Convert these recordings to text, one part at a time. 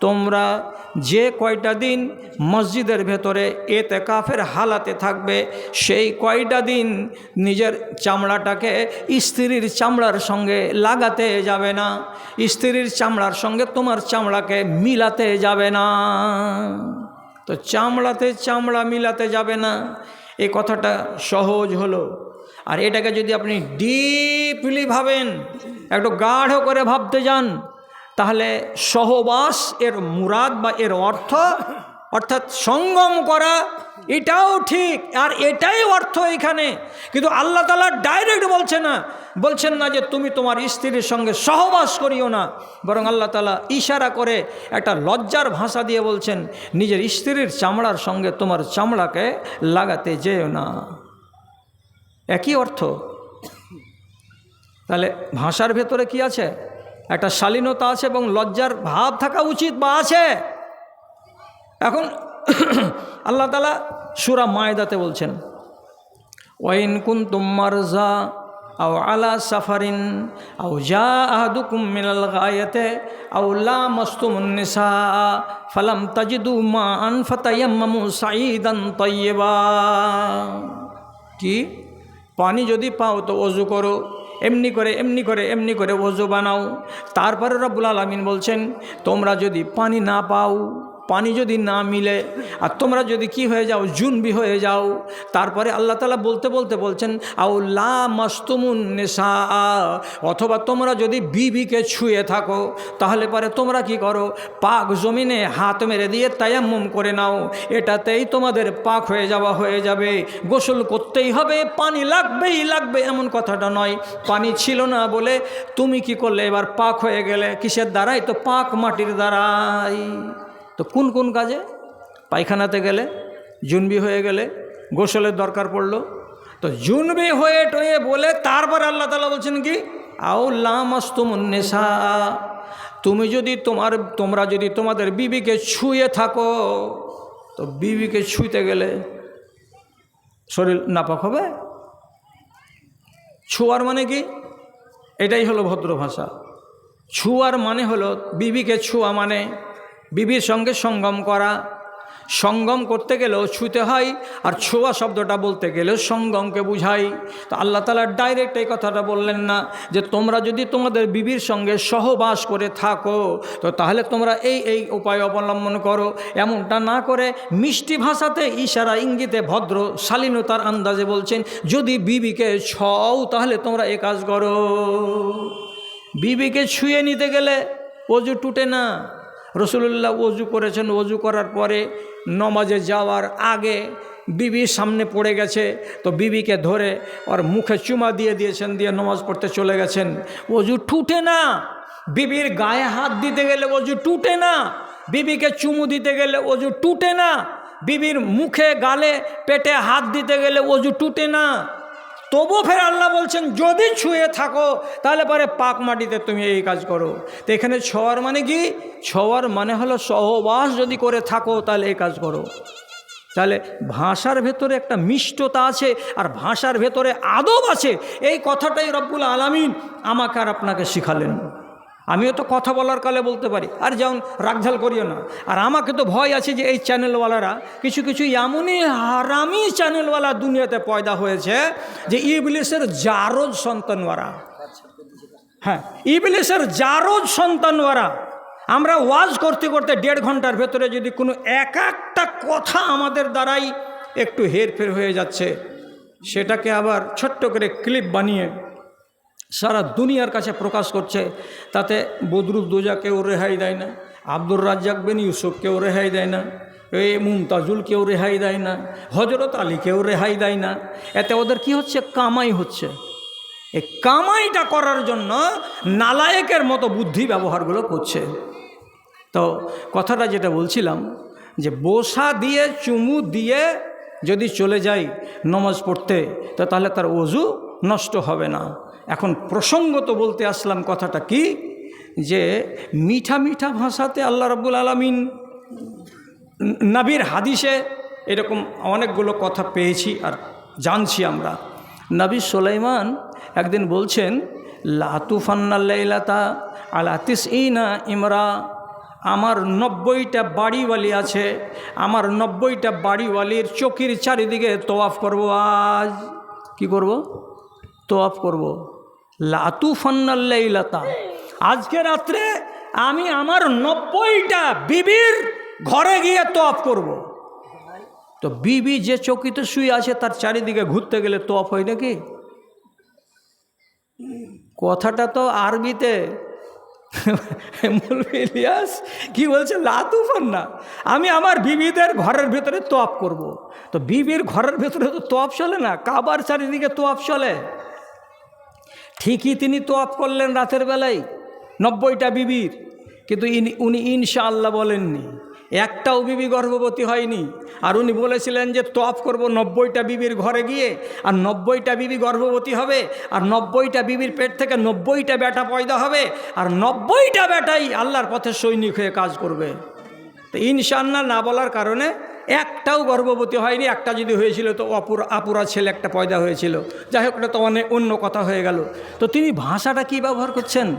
তোমরা যে কয়টা দিন মসজিদের ভেতরে এতে কাফের হালাতে থাকবে, সেই কয়টা দিন নিজের চামড়াটাকে স্ত্রীর চামড়ার সঙ্গে লাগাতে যাবে না, স্ত্রীর চামড়ার সঙ্গে তোমার চামড়াকে মিলাতে যাবে না। তো চামড়াতে চামড়া মিলাতে যাবে না, এ কথাটা সহজ হলো। আর এটাকে যদি আপনি ডিপলি ভাবেন, একটু গাঢ় করে ভাবতে যান তাহলে সহবাস এর মুরাদ বা এর অর্থ, অর্থাৎ সঙ্গম করা, এটাও ঠিক, আর এটাই অর্থ এখানে। কিন্তু আল্লাহ তালা ডাইরেক্ট বলছে না, বলছেন না যে তুমি তোমার স্ত্রীর সঙ্গে সহবাস করিও না। বরং আল্লাহ তালা ইশারা করে একটা লজ্জার ভাষা দিয়ে বলছেন, নিজের স্ত্রীর চামড়ার সঙ্গে তোমার চামড়াকে লাগাতে যেও না। একই অর্থ। তাহলে ভাষার ভেতরে কি আছে? একটা শালীনতা আছে এবং লজ্জার ভাব থাকা উচিত বা আছে। এখন আল্লাহ তালা সুরা মায়দাতে বলছেন, ওয়াইন কুন তুম্মার জা আও আলা সাফারিন আও জা আহাদুকুম মিনাল গায়াতে আও লা মাসতুমুন নিসা ফালাম তাজিদু মা আন ফাতায়াম্মামু সাঈদান তাইয়্যিবা। কি? পানি যদি পাও তো অজু করো। এমনি করে এমনি করে এমনি করে ওজু বানাও তারপরে রব্বুল আলমিন বলছেন, তোমরা যদি পানি না পাও পানি যদি না মিলে, আর তোমরা যদি কি হয়ে যাও, জুনবি হয়ে যাও, তারপরে আল্লাহ তালা বলতে বলতে বলছেন আউ লা মাস্তুমুন নেশা অথবা তোমরা যদি বিবিকে ছুঁয়ে থাকো, তাহলে পরে তোমরা কি করো, পাক জমিনে হাত মেরে দিয়ে তায়াম্মুম করে নাও, এটাতেই তোমাদের পাক হয়ে যাওয়া হয়ে যাবে, গোসল করতেই হবে, পানি লাগবেই লাগবে, এমন কথাটা নয়, পানি ছিল না বলে তুমি কি করলে, এবার পাক হয়ে গেলে, কিসের দ্বারাই? তো পাক মাটির দ্বারাই। তো কোন কোন কাজে? পায়খানাতে গেলে, জুনবি হয়ে গেলে, গোসলের দরকার পড়ল। তো জুনবি হয়ে টয়ে বলে তারপর আল্লাহ তালা বলছেন কি? আও লামাস্তুমুন্নেসা তুমি যদি তোমার, তোমরা যদি তোমাদের বিবিকে ছুঁয়ে থাকো, তো বিবিকে ছুঁতে গেলে শরীর নাপাক হবে? ছুয়ার মানে কি? এটাই হলো ভদ্র ভাষা। ছুয়ার মানে হলো বিবিকে ছুয়া মানে বিবির সঙ্গে সঙ্গম করা। সঙ্গম করতে গেলেও ছুতে হয় আর ছোঁয়া শব্দটা বলতে গেলেও সঙ্গমকে বুঝাই। তো আল্লাহ তালা ডাইরেক্ট এই কথাটা বললেন না যে, তোমরা যদি তোমাদের বিবির সঙ্গে সহবাস করে থাকো, তো তাহলে তোমরা এই এই উপায় অবলম্বন করো। এমনটা না করে মিষ্টি ভাষাতে ইশারা ইঙ্গিতে ভদ্র শালীনতার আন্দাজে বলছেন, যদি বিবিকে ছও, তাহলে তোমরা এ কাজ করো। বিবিকে ছুঁয়ে নিতে গেলে অজু টুটে না। রসুল্লাহ অজু করেছেন অজু করার পরে নমাজে যাওয়ার আগে বিবির সামনে পড়ে গেছে, তো বিবিকে ধরে ওর মুখে চুমা দিয়ে দিয়েছেন, দিয়ে নমাজ পড়তে চলে গেছেন। অজু টুটে না। বিবির গায়ে হাত দিতে গেলে অজু টুটে না। বিবিকে চুমু দিতে গেলে অজু টুটে না। বিবির মুখে, গালে, পেটে হাত দিতে গেলে অজু টুটে না। তবু ফের আল্লাহ বলছেন, যদি ছুঁয়ে থাকো, তাহলে পরে পাক মাটিতে তুমি এই কাজ করো। তো এখানে ছোঁয়ার মানে কি? ছোঁয়ার মানে হলো সহবাস যদি করে থাকো, তাহলে এই কাজ করো। তাহলে ভাষার ভেতরে একটা মিষ্টতা আছে, আর ভাষার ভেতরে আদব আছে। এই কথাটাই রব্বুল আলামিন আমাকে আর আপনাকে শিখালেন। আমিও তো কথা বলার কালে বলতে পারি। আর যেমন রাগঝাল করিও না। আর আমাকে তো ভয় আছে যে এই চ্যানেলওয়ালারা কিছু কিছু এমনই হারামি চ্যানেলওয়ালা দুনিয়াতে পয়দা হয়েছে যে ইবলিসের জারজ সন্তানওয়ারা হ্যাঁ ইবলিসের জারজ সন্তানওয়ারা আমরা ওয়াজ করতে করতে দেড় ঘণ্টার ভেতরে যদি কোনো এক একটা কথা আমাদের দ্বারাই একটু হেরফের হয়ে যাচ্ছে, সেটাকে আবার ছোট্ট করে ক্লিপ বানিয়ে সারা দুনিয়ার কাছে প্রকাশ করছে, তাতে বদরুল দোজা কেউ রেহাই দেয় না, আব্দুর রাজ্জাক বিন ইউসুফ কেউ রেহাই দেয় না, এ মুমতাজুল কেউ রেহাই দেয় না হজরত আলী কেউ রেহাই দেয় না। এতে ওদের কি হচ্ছে? কামাই হচ্ছে। এই কামাইটা করার জন্য নালায়েকের মতো বুদ্ধি ব্যবহারগুলো করছে। তো কথাটা যেটা বলছিলাম, যে বসা দিয়ে, চুমু দিয়ে যদি চলে যাই নমাজ পড়তে, তো তাহলে তার অজু নষ্ট হবে না। এখন প্রসঙ্গত বলতে আসলাম কথাটা কি? যে মিঠা মিঠা ভাষাতে আল্লাহ রব্বুল আলমিন নাবির হাদিসে এরকম অনেকগুলো কথা পেয়েছি আর জানছি আমরা। নবী সোলাইমান একদিন বলছেন লাতুফান্নাল্লাইলাতা আলাতিস ইনা ইমরা, আমার নব্বইটা বাড়িওয়ালি আছে, আমার নব্বইটা বাড়িওয়ালির চকির চারিদিকে তোয়াফ করব আজ। কি করব? তোয়াফ করব। লাতু ফান্নাল্লাইলাতা আজকে রাত্রে আমি আমার নব্বইটা বিবির ঘরে গিয়ে তোয়াফ করব। তো বিবি যে চকিতে শুয়ে আছে তার চারিদিকে ঘুরতে গেলে তোয়াফ হয় নাকি? কথাটা তো আরবিতে। ইলিয়াস, কি বলছে? লাতুফান না আমি আমার বিবিদের ঘরের ভেতরে তোয়াপ করব। তো বিবির ঘরের ভেতরে তো তোয়াপ চলে না? কাবার চারিদিকে তোয়াপ চলে। ঠিকই তিনি তোয়াপ করলেন রাতের বেলায়, নব্বইটা বিবির। কিন্তু উনি ইনশাআল্লাহ বলেননি। একটাও বিবি গর্ভবতী হয়নি। আর উনি বলেছিলেন যে তপ করব নব্বইটা বিবির ঘরে গিয়ে, আর নব্বইটা বিবি গর্ভবতী হবে, আর নব্বইটা বিবির পেট থেকে নব্বইটা বেটা পয়দা হবে, আর নব্বইটা বেটাই আল্লাহর পথে সৈনিক হয়ে কাজ করবে। তো ইনশাল্লাহ না বলার কারণে একটাও গর্ভবতী হয়নি, একটা যদি হয়েছিল তো অপুর আপুরা ছেলে একটা পয়দা হয়েছিল। যাই হোক, এটা তো অনেক অন্য কথা হয়ে গেল। তো তিনি ভাষাটা কি ব্যবহার করছেন?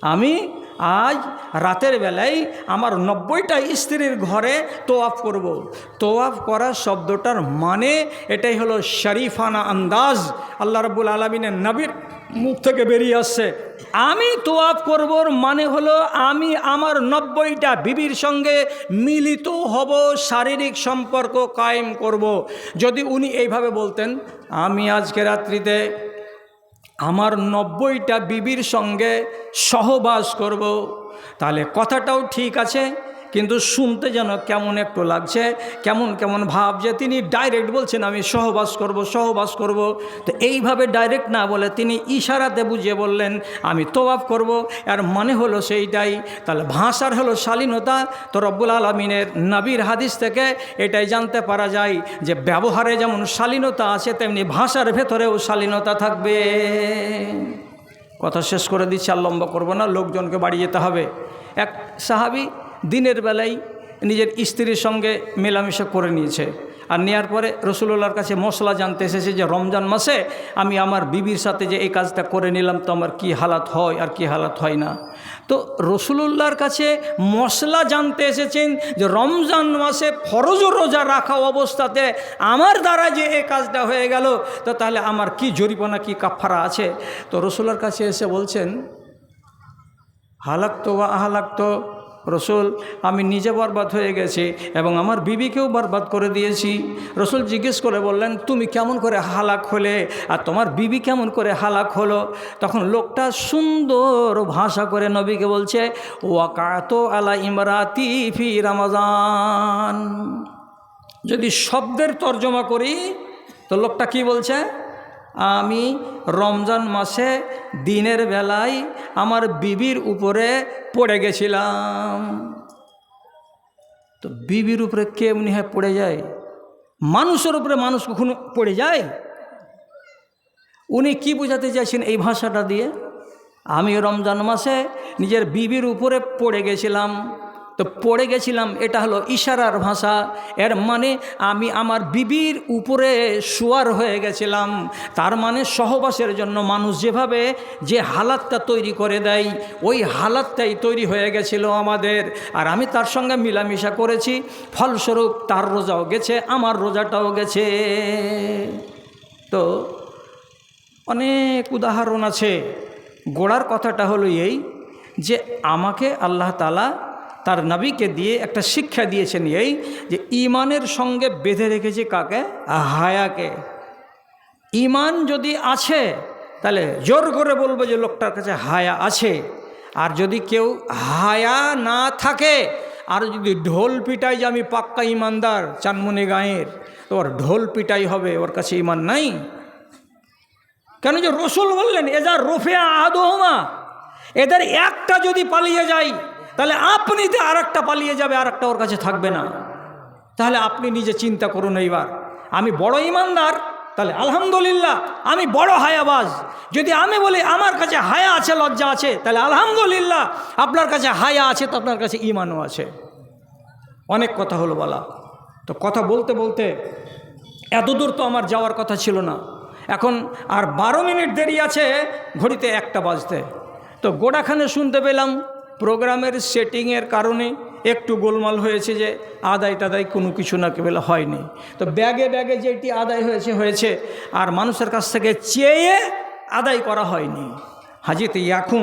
আমি আজ রাতের বেলায় আমার নব্বইটা স্ত্রীর ঘরে তোয়াফ করব। তোয়াফ করা শব্দটার মানে এটাই হলো শরীফানা আন্দাজ। আল্লাহ রব্বুল আলমিনের নবীর মুখ থেকে বেরিয়ে আসছে। আমি তোয়াফ করবর মানে হলো আমি আমার নব্বইটা বিবির সঙ্গে মিলিত হব, শারীরিক সম্পর্ক কায়েম করব। যদি উনি এইভাবে বলতেন, আমি আজকে রাত্রিতে আমার নব্বইটা বিবির সঙ্গে সহবাস করব। তাহলে কথাটাও ঠিক আছে কিন্তু শুনতে যেন কেমন একটু লাগছে, কেমন কেমন ভাব যে তিনি ডাইরেক্ট বলছেন, আমি সহবাস করব সহবাস করব। তো এইভাবে ডাইরেক্ট না বলে তিনি ইশারাতে বুঝিয়ে বললেন, আমি তোয়াব করব। আর মানে হলো সেইটাই। তাহলে ভাষার হলো শালীনতা। তো রব্বুল আলমিনের নবীর হাদিস থেকে এটাই জানতে পারা যায় যে ব্যবহারে যেমন শালীনতা আছে, তেমনি ভাষার ভেতরেও শালীনতা থাকবে। কথা শেষ করে দিচ্ছি, আর লম্বা করব না, লোকজনকে বাড়ি যেতে হবে। এক সাহাবি দিনের বেলায় নিজের স্ত্রীর সঙ্গে মেলামেশা করে নিয়েছে। আর নেওয়ার পরে রসুল্লাহর কাছে মশলা জানতে এসেছে যে, রমজান মাসে আমি আমার বিবির সাথে যে এই কাজটা করে নিলাম, তো আমার কী হালাত হয় আর কি হালাত হয় না? তো রসুলুল্লাহর কাছে মশলা জানতে এসেছেন যে, রমজান মাসে ফরজ রোজা রাখা অবস্থাতে আমার দ্বারা যে এই কাজটা হয়ে গেল, তো তাহলে আমার কি জরিপানা কি কাফারা আছে? তো রসুলার কাছে এসে বলছেন, হালাক্ত বা আহালাক্ত রসুল, আমি নিজে বরবাদ হয়ে গেছি এবং আমার বিবিকেও বরবাদ করে দিয়েছি। রসুল জিজ্ঞেস করে বললেন, তুমি কেমন করে হালাক হলে আর তোমার বিবি কেমন করে হালাক হলো? তখন লোকটা সুন্দর ভাষা করে নবীকে বলছে, ওয়াকাত আলা ইমরাতি ফি রামাজান। যদি শব্দের তর্জমা করি, তো লোকটা কি বলছে? আমি রমজান মাসে দিনের বেলায় আমার বিবির উপরে পড়ে গেছিলাম। তো বিবির উপরে কে এমনি হয় পড়ে যায়? মানুষের উপরে মানুষ কখনো পড়ে যায়? উনি কি বোঝাতে চাইছেন এই ভাষাটা দিয়ে? আমি রমজান মাসে নিজের বিবির উপরে পড়ে গেছিলাম। তো পড়ে গেছিলাম, এটা হলো ইশারার ভাষা। এর মানে আমি আমার বিবির উপরে শোয়ার হয়ে গেছিলাম। তার মানে সহবাসের জন্য মানুষ যেভাবে যে হালাতটা তৈরি করে দেয়, ওই হালাতটাই তৈরি হয়ে গেছিল আমাদের। আর আমি তার সঙ্গে মিলামিশা করেছি, ফলস্বরূপ তার রোজাও গেছে, আমার রোজাটাও গেছে। তো অনেক উদাহরণ আছে। গোড়ার কথাটা হলো এই যে আমাকে আল্লাহ তালা তার নবীকে দিয়ে একটা শিক্ষা দিয়েছেন এই যে ইমানের সঙ্গে বেঁধে রেখেছে কাকে? হায়াকে। ইমান যদি আছে, তাহলে জোর করে বলব যে লোকটার কাছে হায়া আছে। আর যদি কেউ হায়া না থাকে, আর যদি ঢোল পিটাই যে আমি পাক্কা ইমানদার চানমনি গাঁয়ের, তো ওর ঢোল পিটাই হবে, ওর কাছে ইমান নাই। কেন যে রসুল বললেন, এজা রোফে আদোহমা এদের একটা যদি পালিয়ে যায় তাহলে আপনিতে আর একটা পালিয়ে যাবে আর একটা ওর কাছে থাকবে না। তাহলে আপনি নিজে চিন্তা করুন এইবার। আমি বড় ইমানদার, তাহলে আলহামদুলিল্লাহ, আমি বড় হায়াবাজ। যদি আমি বলি, আমার কাছে হায়া আছে, লজ্জা আছে, তাহলে আলহামদুলিল্লাহ, আপনার কাছে হায়া আছে, তো আপনার কাছে ইমানও আছে। অনেক কথা হলো বলা। তো কথা বলতে বলতে এত দূর তো আমার যাওয়ার কথা ছিল না। এখন আর বারো মিনিট দেরি আছে ঘড়িতে একটা বাজতে। তো গোড়াখানে শুনতে পেলাম প্রোগ্রামের সেটিংয়ের কারণে একটু গোলমাল হয়েছে যে আদায় টাদায় কোনো কিছু না কেবল হয়নি। তো ব্যাগে ব্যাগে যেটি আদায় হয়েছে হয়েছে, আর মানুষের কাছ থেকে চেয়ে আদায় করা হয়নি। হাজিতে এখন